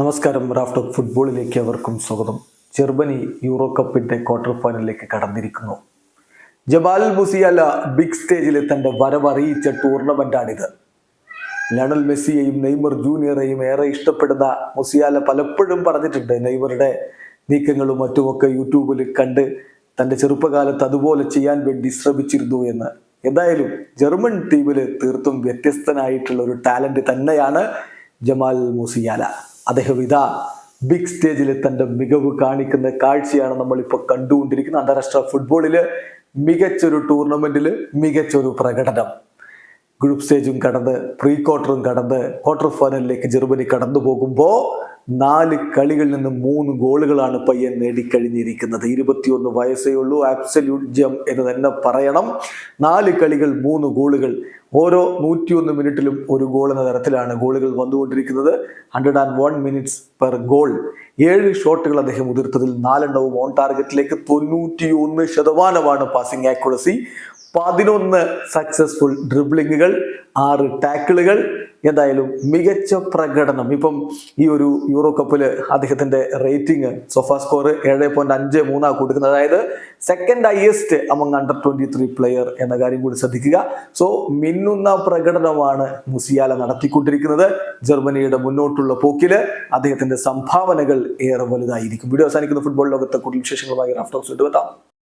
നമസ്കാരം. Raft of ഫുട്ബോളിലേക്ക് അവർക്കും സ്വാഗതം. ജർമ്മനി യൂറോ കപ്പിന്റെ ക്വാർട്ടർ ഫൈനലിലേക്ക് കടന്നിരിക്കുന്നു. ജബാൽ മുസിയാല ബിഗ് സ്റ്റേജിൽ തന്റെ വരവറിയിച്ച ടൂർണമെന്റാണിത്. ലണൽ മെസ്സിയെയും നെയ്മർ ജൂനിയറെയും ഏറെ ഇഷ്ടപ്പെടുന്ന മുസിയാല പലപ്പോഴും പറഞ്ഞിട്ടുണ്ട് നെയ്മറുടെ നീക്കങ്ങളും മറ്റുമൊക്കെ യൂട്യൂബിൽ കണ്ട് തന്റെ ചെറുപ്പകാലത്ത് അതുപോലെ ചെയ്യാൻ വേണ്ടി ശ്രമിച്ചിരുന്നു എന്ന്. എന്തായാലും ജർമ്മൻ ടീമിൽ തീർത്തും വ്യത്യസ്തനായിട്ടുള്ള ഒരു ടാലന്റ് തന്നെയാണ് ജമാൽ മുസിയാല അദ്ദേഹം ഇതാ ബിഗ് സ്റ്റേജിൽ തന്റെ മികവ് കാണിക്കുന്ന കാഴ്ചയാണ് നമ്മളിപ്പോൾ കണ്ടുകൊണ്ടിരിക്കുന്നത്. അന്താരാഷ്ട്ര ഫുട്ബോളിൽ മികച്ചൊരു ടൂർണമെന്റിൽ മികച്ചൊരു പ്രകടനം. ഗ്രൂപ്പ് സ്റ്റേജും കടന്ന് പ്രീ ക്വാർട്ടറും കടന്ന് ക്വാർട്ടർ ഫൈനലിലേക്ക് ജർമ്മനി കടന്നു പോകുമ്പോൾ നാല് കളികളിൽ നിന്ന് മൂന്ന് ഗോളുകളാണ് പയ്യൻ നേടിക്കഴിഞ്ഞിരിക്കുന്നത്. ഇരുപത്തിയൊന്ന് വയസ്സേ ഉള്ളൂ. ആബ്സല്യൂട്ട് ജം എന്ന് തന്നെ പറയണം. നാല് കളികൾ മൂന്ന് ഗോളുകൾ. ഓരോ നൂറ്റിയൊന്ന് മിനിറ്റിലും ഒരു ഗോൾ എന്ന തരത്തിലാണ് ഗോളുകൾ വന്നുകൊണ്ടിരിക്കുന്നത്. Hundred and one minutes per goal ഏഴ് ഷോട്ടുകൾ അദ്ദേഹം ഉതിർത്തതിൽ നാലെണ്ണവും ഓൺ ടാർഗറ്റിലേക്ക് തൊണ്ണൂറ്റിയൊന്ന് ശതമാനമാണ് പാസിംഗ് ആക്യുറസി പതിനൊന്ന് സക്സസ്ഫുൾ ഡ്രിബ്ലിങ്ങുകൾ ആറ് ടാക്കിളുകൾ എന്തായാലും മികച്ച പ്രകടനം. ഇപ്പം ഈ ഒരു യൂറോ കപ്പിൽ അദ്ദേഹത്തിന്റെ റേറ്റിംഗ് സോഫാ സ്കോർ ഏഴ് പോയിന്റ് അഞ്ച് മൂന്നാണ് കൊടുക്കുന്നത്. അതായത് second highest among under twenty three player എന്ന കാര്യം കൂടി ശ്രദ്ധിക്കുക. സോ മിന്നുന്ന പ്രകടനമാണ് മുസിയാല നടത്തിക്കൊണ്ടിരിക്കുന്നത്. ജർമ്മനിയുടെ മുന്നോട്ടുള്ള പോക്കിൽ അദ്ദേഹത്തിന്റെ സംഭാവനകൾ ഏറെ വലുതായിരിക്കും. വീഡിയോ അവസാനിക്കുന്ന. ഫുട്ബോൾ ലോകത്തെ കൂടുതൽ വിശേഷങ്ങളുമായി റാഫ്റ്റോക്സ് എത്താം.